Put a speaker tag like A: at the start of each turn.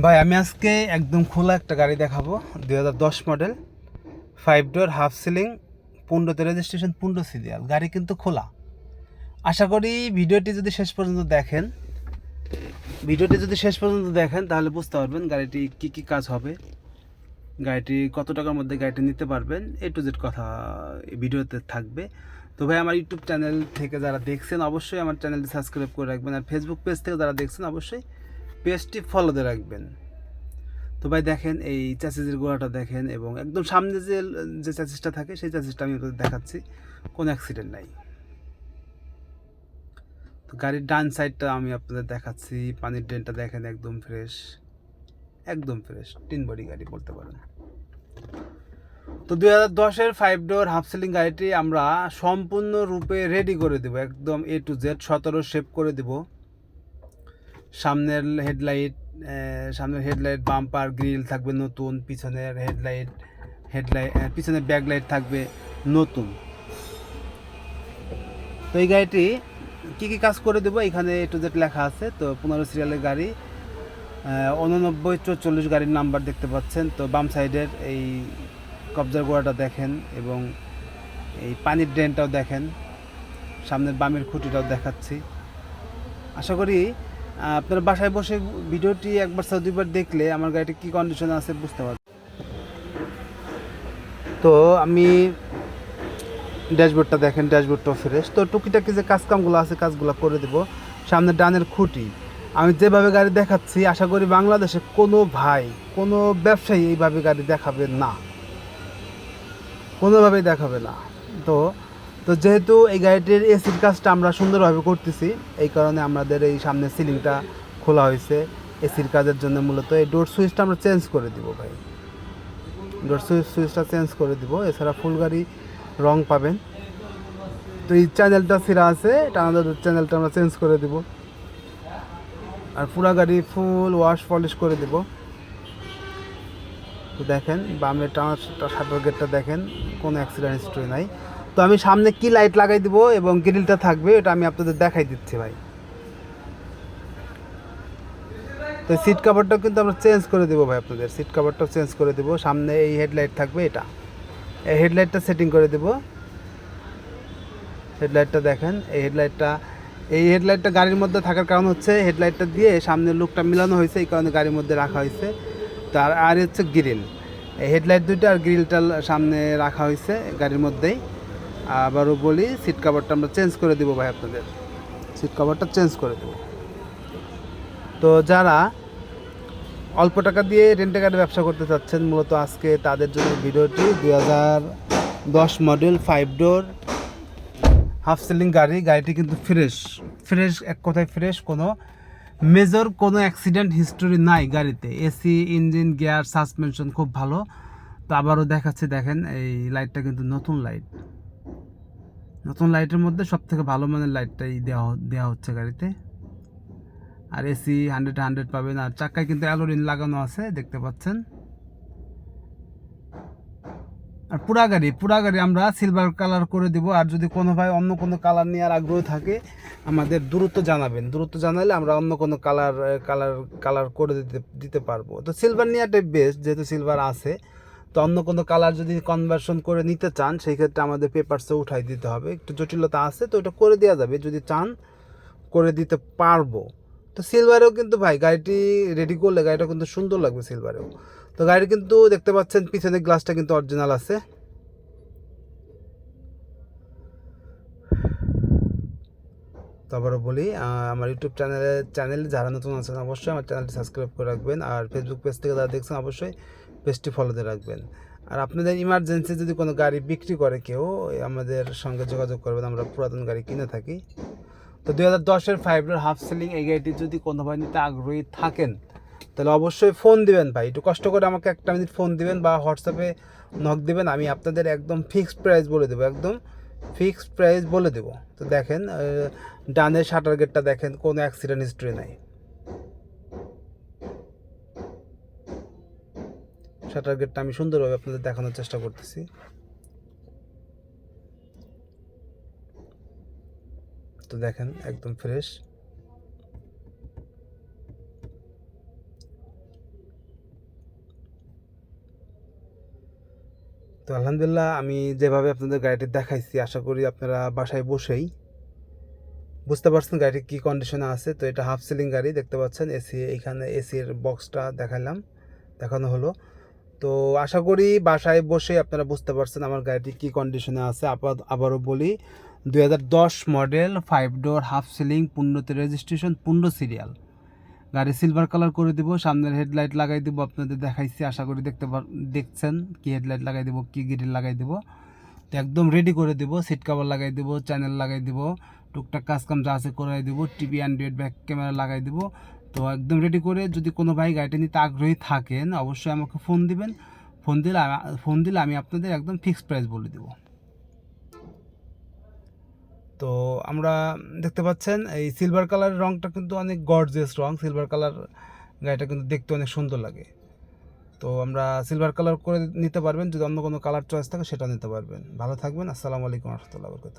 A: ভাই, আমি আজকে একদম খোলা একটা গাড়ি দেখাবো, দুই হাজার দশ model five door half ceiling পনেরোতে রেজিস্ট্রেশন পনেরো সিরিয়াল গাড়ি কিন্তু খোলা। আশা করি ভিডিওটি যদি শেষ পর্যন্ত দেখেন, ভিডিওটি যদি শেষ পর্যন্ত দেখেন, তাহলে বুঝতে পারবেন গাড়িটি কি কি কাজ হবে, গাড়িটি কত টাকার মধ্যে গাড়িটি নিতে পারবেন, এ টু জেড কথা ভিডিওতে থাকবে। তো ভাই, আমার ইউটিউব চ্যানেল থেকে যারা দেখছেন, অবশ্যই আমার চ্যানেলটি সাবস্ক্রাইব করে রাখবেন, আর ফেসবুক পেজ থেকে যারা দেখছেন, অবশ্যই পেজটি ফলোতে রাখবেন। তো ভাই দেখেন, এই চ্যাসিসের গোড়াটা দেখেন এবং একদম সামনে যে যে চ্যাসিসটা থাকে, সেই চ্যাসিসটা আমি আপনাদের দেখাচ্ছি। কোনো অ্যাক্সিডেন্ট নাই। তো গাড়ির ডান সাইডটা আমি আপনাদের দেখাচ্ছি। পানির ড্রেনটা দেখেন একদম ফ্রেশ একদম ফ্রেশ তিন বডি গাড়ি বলতে পারেন। তো দুই হাজার দশের ফাইভ ডোর হাফ সিলিং গাড়িটি আমরা সম্পূর্ণরূপে রেডি করে দেবো। একদম এ টু জেড সতেরো শেপ করে দেবো। সামনের হেডলাইট সামনের হেডলাইট বাম্পার গ্রিল থাকবে নতুন, পিছনের হেডলাইট হেডলাইট পিছনের ব্যাকলাইট থাকবে নতুন। তো এই গাড়িটি কী কী কাজ করে দেবো এখানে এ টু জেড লেখা আছে। তো পনেরো সিরিয়ালের গাড়ি উননব্বই চল্লিশ গাড়ির নাম্বার দেখতে পাচ্ছেন। তো বাম সাইডের এই কবজার গোড়াটা দেখেন এবং এই পানির ড্রেনটাও দেখেন। সামনের বামের খুঁটিটাও দেখাচ্ছি। আশা করি আপনারা বাসায় বসে ভিডিওটি একবার সাউ দুইবার দেখলে আমার গাড়িটা কী কন্ডিশনে আছে বুঝতে পারবেন। তো আমি ড্যাশবোর্ডটা দেখেন ড্যাশবোর্ডটাও ফ্রেশ তো টুকিটাকি যে কাজকামগুলো আছে, কাজগুলো করে দেবো। সামনে ডানের খুঁটি। আমি যেভাবে গাড়ি দেখাচ্ছি, আশা করি বাংলাদেশে কোনো ভাই, কোনো ব্যবসায়ী এইভাবে গাড়ি দেখাবে না। কোনোভাবেই দেখাবে না। তো তো যেহেতু এই গাড়িটির এসির কাজটা আমরা সুন্দরভাবে করতেছি, এই কারণে আমাদের এই সামনে সিলিংটা খোলা হয়েছে। এসির কাজের জন্য মূলত এই ডোর সুইচটা আমরা চেঞ্জ করে দিব ভাই। ডোর সুইচ সুইচটা চেঞ্জ করে দিব, এছাড়া ফুল গাড়ি রং পাবেন। তো এই চ্যানেলটা সিরা আছে টানাদার চ্যানেলটা আমরা চেঞ্জ করে দিব। আর পুরা গাড়ি ফুল ওয়াশ পলিশ করে দিব। দেখেন, বামের টানা শাটার গেটটা দেখেন, কোনো অ্যাক্সিডেন্ট হিস্ট্রি নাই। তো আমি সামনে কি লাইট লাগাই দিব এবং গ্রিলটা থাকবে, এটা আমি আপনাদের দেখাই দিচ্ছি ভাই। তো সিট কাভারটাও কিন্তু আমরা চেঞ্জ করে দেবো ভাই আপনাদের সিট কাভারটাও চেঞ্জ করে দেবো। সামনে এই হেডলাইট থাকবে এটা। এই হেডলাইটটা সেটিং করে দেবো। হেডলাইটটা দেখেন, এই হেডলাইটটা এই হেডলাইটটা গাড়ির মধ্যে থাকার কারণ হচ্ছে হেডলাইটটা দিয়ে সামনের লুকটা মিলানো হয়েছে, এই কারণে গাড়ির মধ্যে রাখা হয়েছে। তার আর হচ্ছে গ্রিল এই হেডলাইট দুইটা আর গ্রিলটা সামনে রাখা হয়েছে গাড়ির মধ্যেই। আবারও বলি সিট কাভারটা আমরা চেঞ্জ করে দেবো ভাই আপনাদের। সিট কাভারটা চেঞ্জ করে দেবো। তো যারা অল্প টাকা দিয়ে রেন্টে গাড়ি ব্যবসা করতে চাচ্ছেন, মূলত আজকে তাদের জন্য ভিডিওটি দু হাজার দশ model five door half selling গাড়ি। গাড়িটি কিন্তু ফ্রেশ ফ্রেশ এক কথায় ফ্রেশ কোনো মেজর কোনো অ্যাক্সিডেন্ট হিস্টোরি নাই গাড়িতে। এসি ইঞ্জিন গিয়ার সাসপেনশন খুব ভালো। তো আবারও দেখাচ্ছে, দেখেন এই লাইটটা কিন্তু নতুন লাইট নতুন লাইটের মধ্যে সব থেকে ভালো মানের লাইটটাই দেওয়া দেওয়া হচ্ছে গাড়িতে। আর এসি হান্ড্রেড হান্ড্রেড পাবেন। আর চাকায় কিন্তু অ্যালোরিন লাগানো আছে, দেখতে পাচ্ছেন। আর পুরা গাড়ি পুরা গাড়ি আমরা সিলভার কালার করে দিব। আর যদি কোনো ভাই অন্য কোনো কালার নেওয়ার আগ্রহ থাকে, আমাদের দূরত্ব জানাবেন। দূরত্ব জানালে আমরা অন্য কোনো কালার কালার কালার করে দিতে দিতে পারব। তো সিলভার নেওয়াটাই বেস্ট যেহেতু সিলভার আছে। তো অন্য কোনো কালার যদি কনভার্সন করে নিতে চান, সেই ক্ষেত্রে আমাদের পেপারসে উঠাই দিতে হবে। একটু জটিলতা আছে, তো ওটা করে দেওয়া যাবে। যদি চান, করে দিতে পারব। তো সিলভারেও কিন্তু ভাই, গাড়িটি রেডি করলে গাড়িটা কিন্তু সুন্দর লাগবে সিলভারেও তো গাড়ি কিন্তু দেখতে পাচ্ছেন, পিছনের গ্লাসটা কিন্তু অরিজিনাল আছে। তারপরে বলি আমার ইউটিউব চ্যানেলে চ্যানেলে যারা নতুন আছেন, অবশ্যই আমার চ্যানেলটি সাবস্ক্রাইব করে রাখবেন। আর ফেসবুক পেজ থেকে যারা দেখছেন, অবশ্যই পেজটি ফলোতে রাখবেন। আর আপনাদের ইমার্জেন্সি যদি কোনো গাড়ি বিক্রি করে কেউ আমাদের সঙ্গে যোগাযোগ করবেন, আমরা পুরাতন গাড়ি কিনে থাকি। তো দুই হাজার দশের ফাইভ হাফ সেলিং এই গাড়িটি যদি কোনো ভাই নিতে আগ্রহী থাকেন, তাহলে অবশ্যই ফোন দিবেন ভাই। একটু কষ্ট করে আমাকে একটা মিনিট ফোন দিবেন বা হোয়াটসঅ্যাপে নক দিবেন, আমি আপনাদের একদম ফিক্সড প্রাইস বলে দেবো, একদম ফিক্সড প্রাইস বলে দেবো। তো দেখেন ডানের শাটার গেটটা দেখেন, কোনো অ্যাক্সিডেন্ট হিস্ট্রি নাই। শাটার গেটটা আমি সুন্দরভাবে আপনাদের দেখানোর চেষ্টা করতেছি। তো দেখেন, একদম ফ্রেশ তো আলহামদুলিল্লাহ, আমি যেভাবে আপনাদের গাড়িটি দেখাইছি, আশা করি আপনারা বাসায় বসেই বুঝতে পারছেন গাড়িটি কি কন্ডিশনে আছে। তো এটা হাফ সিলিং গাড়ি, দেখতে পাচ্ছেন, এসি, এখানে এসির বক্সটা দেখালাম দেখানো হলো। তো আশা করি বাসায় বসে আপনারা বুঝতে পারছেন আমার গাড়িটি কী কন্ডিশনে আছে। আবার আবারও বলি দু হাজার দশ model five door half ceiling পূর্ণতে registration পূর্ণ সিরিয়াল গাড়ি সিলভার কালার করে দিব, সামনের হেডলাইট লাগাই দিব, আপনাদের দেখাইছি, আশা করি দেখতে পার, দেখছেন কি হেডলাইট লাগাই দিব, কি গ্রিল লাগাই দিব। তো একদম রেডি করে দিব সিট কাভার লাগাই দিব চ্যানেল লাগাই দিব, টুকটাক কাজ কাম যা আছে করাই দিব টিভি অ্যান্ড্রয়েড ব্যাক ক্যামেরা লাগাই দিব। তো একদম রেডি করে যদি কোনো ভাই গাড়িটা নিতে আগ্রহী থাকেন, অবশ্যই আমাকে ফোন দিবেন। ফোন দিলে ফোন দিলে আমি আপনাদের একদম ফিক্সড প্রাইস বলে দিব। তো আমরা দেখতে পাচ্ছেন, এই সিলভার কালারের রংটা কিন্তু অনেক গর্জিয়াস রং। সিলভার কালার গাড়িটা কিন্তু দেখতে অনেক সুন্দর লাগে। তো আমরা সিলভার কালার করে নিতে পারবেন। যদি অন্য কোনো কালার চয়েস থাকে, সেটা নিতে পারবেন। ভালো থাকবেন। আসসালামু আলাইকুম রহমতুল্লাহ বরকত